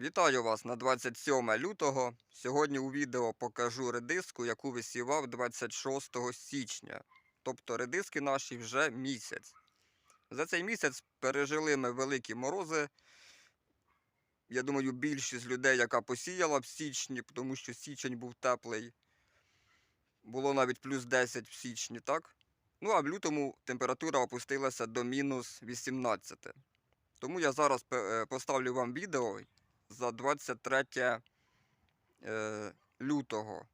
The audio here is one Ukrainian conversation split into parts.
Вітаю вас на 27 лютого. Сьогодні у відео покажу редиску, яку висівав 26 січня. Тобто редиски наші вже місяць. За цей місяць пережили ми великі морози. Я думаю, більшість людей, яка посіяла в січні, тому що січень був теплий. Було навіть плюс 10 в січні, так? Ну а в лютому температура опустилася до мінус 18. Тому я зараз е, поставлю вам відео за 23 е, лютого.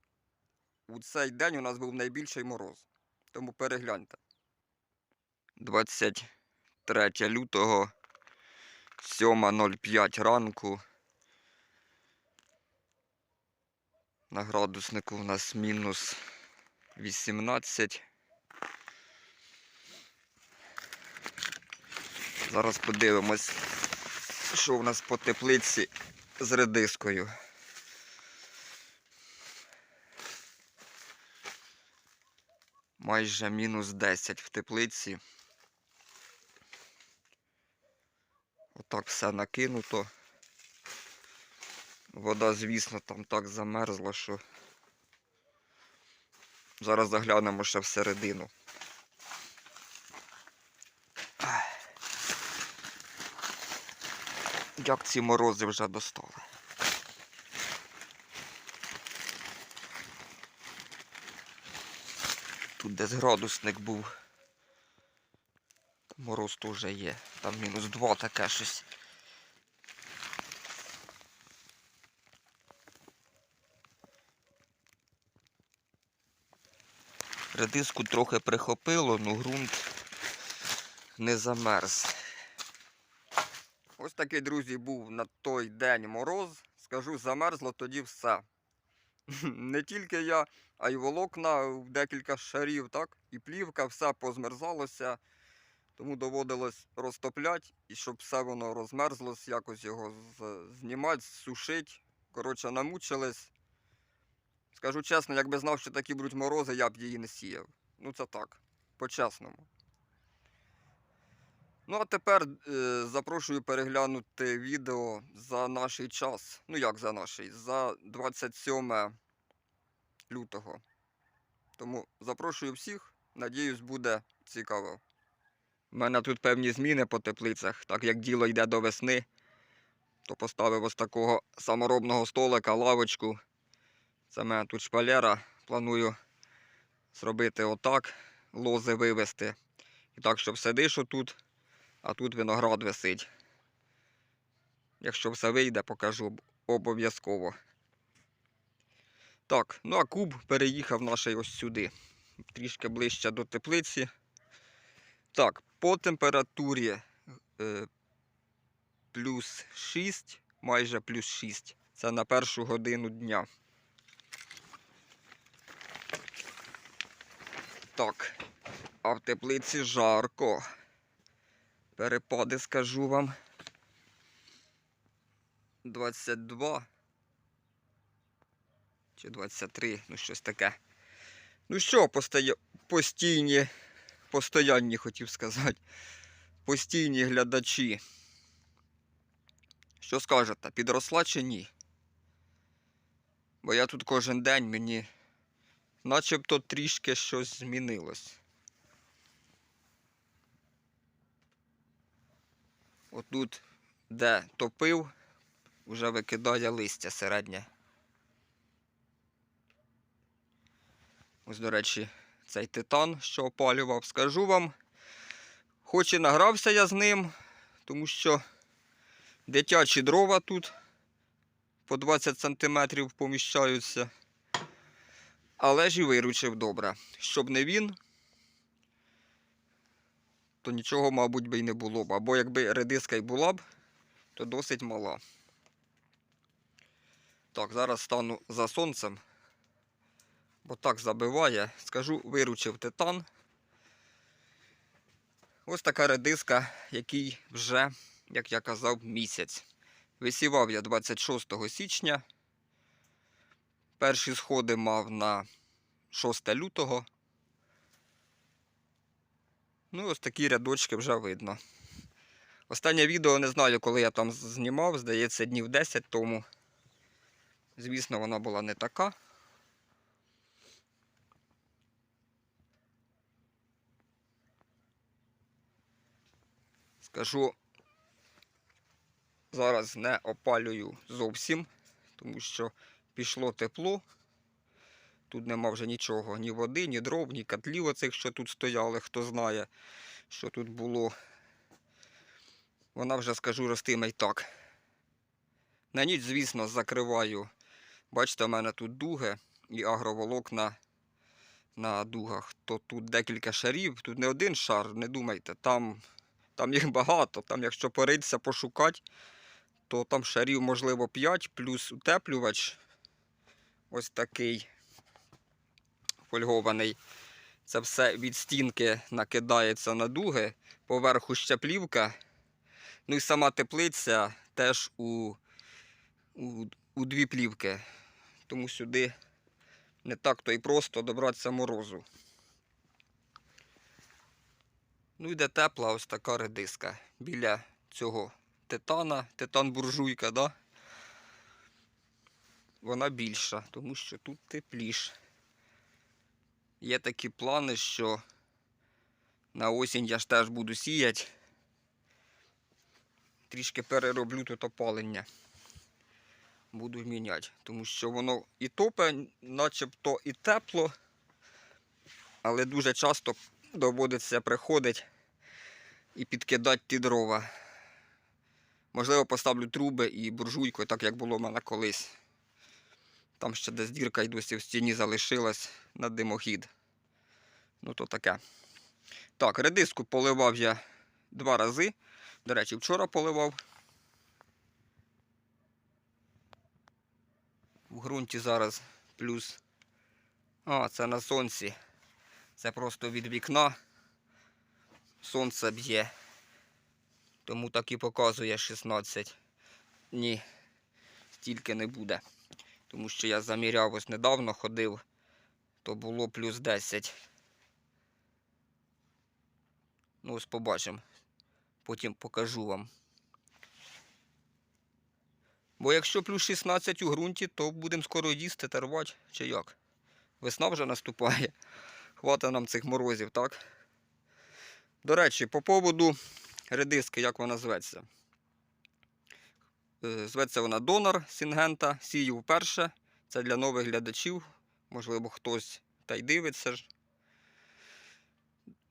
У цей день у нас був найбільший мороз. Тому перегляньте. 23 лютого, 7.05 ранку. На градуснику у нас мінус 18. Зараз подивимось, що у нас по теплиці з редискою. Майже мінус 10 в теплиці. Отак все накинуто. Вода, звісно, там так замерзла, що зараз заглянемо ще всередину. Як ці морози вже достали. Тут десь градусник був. Мороз теж є. Там мінус 2 таке щось. Редиску трохи прихопило, ну ґрунт не замерз. Ось такий, друзі, був на той день мороз. Скажу, замерзло тоді все. Не тільки я, а й волокна в декілька шарів, так? І плівка, все позмерзалося. Тому доводилось розтопляти, і щоб все воно розмерзлось, якось його знімати, сушити. Коротше, намучились. Скажу чесно, якби знав, що такі будуть морози, я б її не сіяв. Ну це так, по-чесному. Ну, а тепер е, запрошую переглянути відео за наш час. Ну як за наш? За 27 лютого. Тому запрошую всіх. Надіюсь, буде цікаво. У мене тут певні зміни по теплицях, так як діло йде до весни, то поставив ось такого саморобного столика, лавочку. Це мене тут шпалера. Планую зробити отак, лози вивести. І так, щоб сидиш отут, а тут виноград висить. Якщо все вийде, покажу обов'язково. Так, ну а куб переїхав наш ось сюди. Трішки ближче до теплиці. Так, по температурі е, плюс 6, майже плюс 6. Це на першу годину дня. Так, а в теплиці жарко. Перепади скажу вам. 22 чи 23, ну щось таке. Ну що, постоя... постійні, постоянні хотів сказати. Постійні глядачі. Що скажете, підросла чи ні? Бо я тут кожен день мені начебто трішки щось змінилось. Отут, де топив, вже викидає листя середнє. Ось, до речі, цей титан, що опалював, скажу вам. Хоч і награвся я з ним, тому що дитячі дрова тут по 20 см поміщаються. Але ж і виручив добре. Щоб не він, то нічого, мабуть, би й не було б. Або якби редиска й була б, то досить мала. Так, зараз стану за сонцем, бо так забиває. Скажу, виручив титан. Ось така редиска, який вже, як я казав, місяць. Висівав я 26 січня. Перші сходи мав на 6 лютого. Ну, ось такі рядочки вже видно. Останнє відео не знаю, коли я там знімав, здається, днів 10 тому. Звісно, вона була не така. Скажу, зараз не опалюю зовсім, тому що пішло тепло. Тут нема вже нічого, ні води, ні дров, ні котлів оцих, що тут стояли, хто знає, що тут було. Вона вже, скажу, ростиме й так. На ніч, звісно, закриваю. Бачите, у мене тут дуги і агроволокна на дугах. То тут декілька шарів, тут не один шар, не думайте, там, там їх багато. Там, якщо поритися, пошукати, то там шарів, можливо, 5, плюс утеплювач. Ось такий фольгований. Це все від стінки накидається на дуги, поверху ще плівка. Ну і сама теплиця теж у, у, у дві плівки. Тому сюди не так то і просто добратися морозу. Ну йде тепла ось така редиска біля цього титана, титан буржуйка, да? вона більша, тому що тут тепліше. Є такі плани, що на осінь я ж теж буду сіяти. Трішки перероблю тут опалення. Буду міняти, тому що воно і топе, начебто і тепло, але дуже часто доводиться приходити і підкидати ті дрова. Можливо, поставлю труби і буржуйку, так як було в мене колись. Там ще десь дірка й досі в стіні залишилась на димохід. Ну то таке. Так, редиску поливав я два рази. До речі, вчора поливав. В ґрунті зараз плюс. А, це на сонці. Це просто від вікна. Сонце б'є. Тому так і показує 16. Ні, стільки не буде. Тому що я заміряв ось недавно ходив, то було плюс 10. Ну, ось побачимо. Потім покажу вам. Бо якщо плюс 16 у ґрунті, то будемо скоро їсти та рвати, чи як? Весна вже наступає. Хвата нам цих морозів, так? До речі, по поводу редиски, як вона зветься. Е, Зветься вона донор Сінгента. Сію вперше. Це для нових глядачів. Можливо, хтось та й дивиться ж.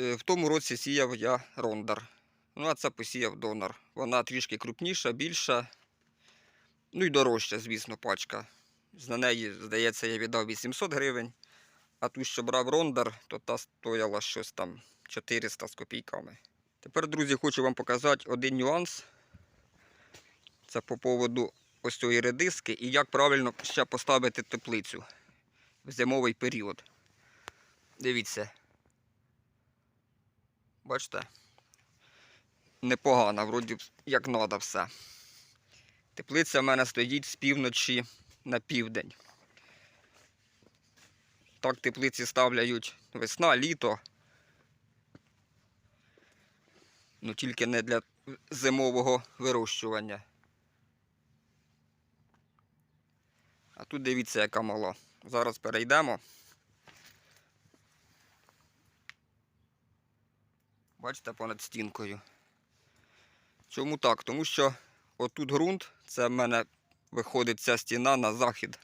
Е, В тому році сіяв я рондар. Ну, а це посіяв донор. Вона трішки крупніша, більша. Ну і дорожча, звісно, пачка. За неї, здається, я віддав 800 гривень. А ту, що брав рондар, то та стояла щось там 400 з копійками. Тепер, друзі, хочу вам показати один нюанс. Це по поводу ось цієї редиски і як правильно ще поставити теплицю в зимовий період. Дивіться. Бачите? Непогана, вроді як треба все. Теплиця в мене стоїть з півночі на південь. Так теплиці ставляють весна, літо. Ну тільки не для зимового вирощування. А тут дивіться, яка мала. Зараз перейдемо. Бачите, понад стінкою. Чому так? Тому що отут ґрунт, це в мене виходить ця стіна на захід.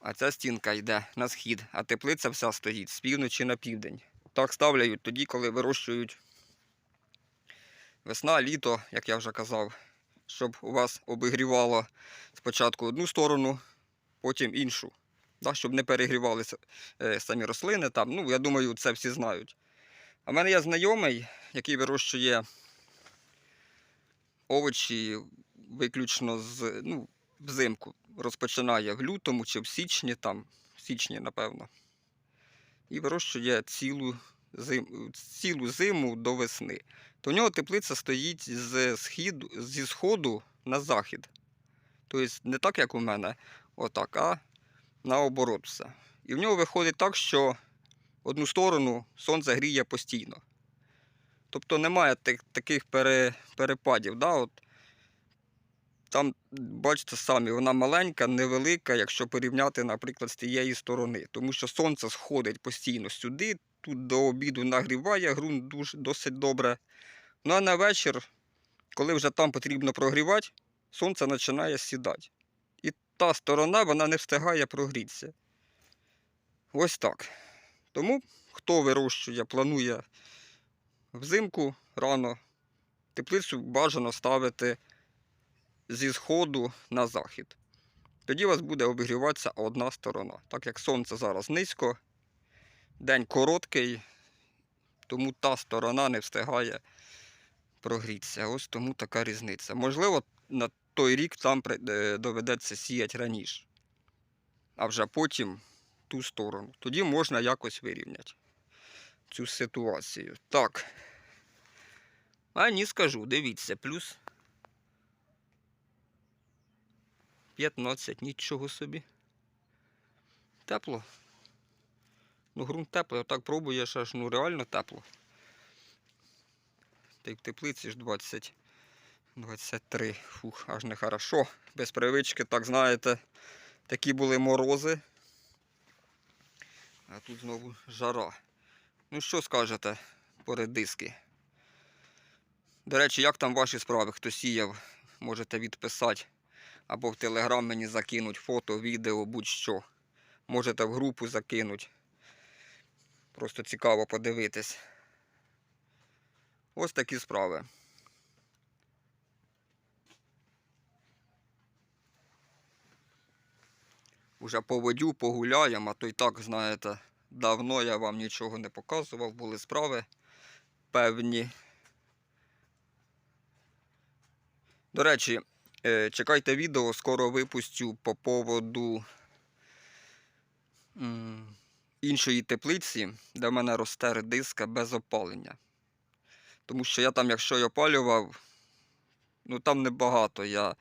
А ця стінка йде на схід, а теплиця вся стоїть з півночі на південь. Так ставляють тоді, коли вирощують весна, літо, як я вже казав, щоб у вас обігрівало спочатку одну сторону, потім іншу. Да, щоб не перегрівалися е, самі рослини там. Ну, я думаю, це всі знають. А в мене є знайомий, який вирощує овочі виключно з, ну, взимку. Розпочинає в лютому чи в січні, там, в січні, напевно. І вирощує цілу, зим, цілу зиму до весни. То у нього теплиця стоїть з східу, зі сходу на захід. Тобто не так, як у мене, отак, а наоборот все. І в нього виходить так, що одну сторону сонце гріє постійно. Тобто немає таких пере, перепадів. Да? От, там, бачите самі, вона маленька, невелика, якщо порівняти, наприклад, з тієї сторони. Тому що сонце сходить постійно сюди, тут до обіду нагріває, ґрунт досить добре. Ну а на вечір, коли вже там потрібно прогрівати, сонце починає сідати. І та сторона вона не встигає прогрітися. Ось так. Тому, хто вирощує, планує взимку рано, теплицю бажано ставити зі сходу на захід. Тоді у вас буде обігріватися одна сторона. Так як сонце зараз низько, день короткий, тому та сторона не встигає прогрітися. Ось тому така різниця. Можливо, на той рік там е, доведеться сіяти раніше, а вже потім ту сторону. Тоді можна якось вирівняти цю ситуацію. Так. А ні, скажу, дивіться, плюс 15, нічого собі. Тепло. Ну, ґрунт теплий, отак пробуєш аж ну реально тепло. Та в теплиці ж 20, 23. Фух, аж не хорошо. Без привички, так знаєте, такі були морози. А тут знову жара. Ну що скажете по редиски? До речі, як там ваші справи? Хто сіяв, можете відписати або в телеграм мені закинуть фото, відео, будь-що. Можете в групу закинуть. Просто цікаво подивитись. Ось такі справи. Уже поводю, погуляємо, а то й так, знаєте, давно я вам нічого не показував, були справи певні. До речі, е, чекайте відео, скоро випустю по поводу іншої теплиці, де в мене росте редиска без опалення. Тому що я там, якщо й опалював, ну там небагато. Я,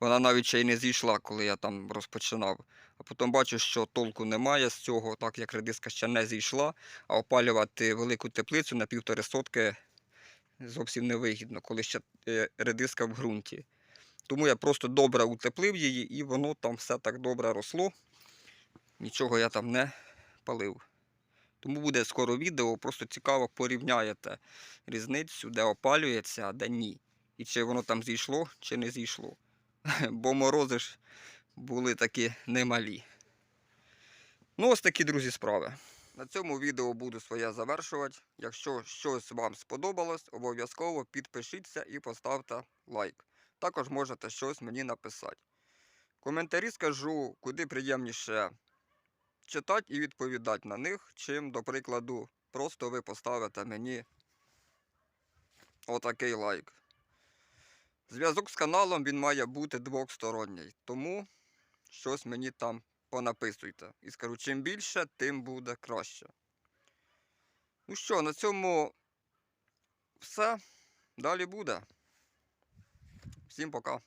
вона навіть ще й не зійшла, коли я там розпочинав. А потім бачу, що толку немає з цього, так як редиска ще не зійшла, а опалювати велику теплицю на півтори сотки зовсім невигідно, коли ще е, редиска в ґрунті. Тому я просто добре утеплив її і воно там все так добре росло. Нічого я там не палив. Тому буде скоро відео, просто цікаво порівняєте різницю, де опалюється, а де ні. І чи воно там зійшло, чи не зійшло. Бо морози ж були такі немалі. Ну, ось такі, друзі, справи. На цьому відео буду своє завершувати. Якщо щось вам сподобалось, обов'язково підпишіться і поставте лайк. Також можете щось мені написати. Коментарі скажу, куди приємніше читати і відповідати на них, чим, до прикладу, просто ви поставите мені отакий лайк. Зв'язок з каналом він має бути двосторонній, тому щось мені там понаписуйте. І скажу, чим більше, тим буде краще. Ну що, на цьому все. Далі буде. Всім пока.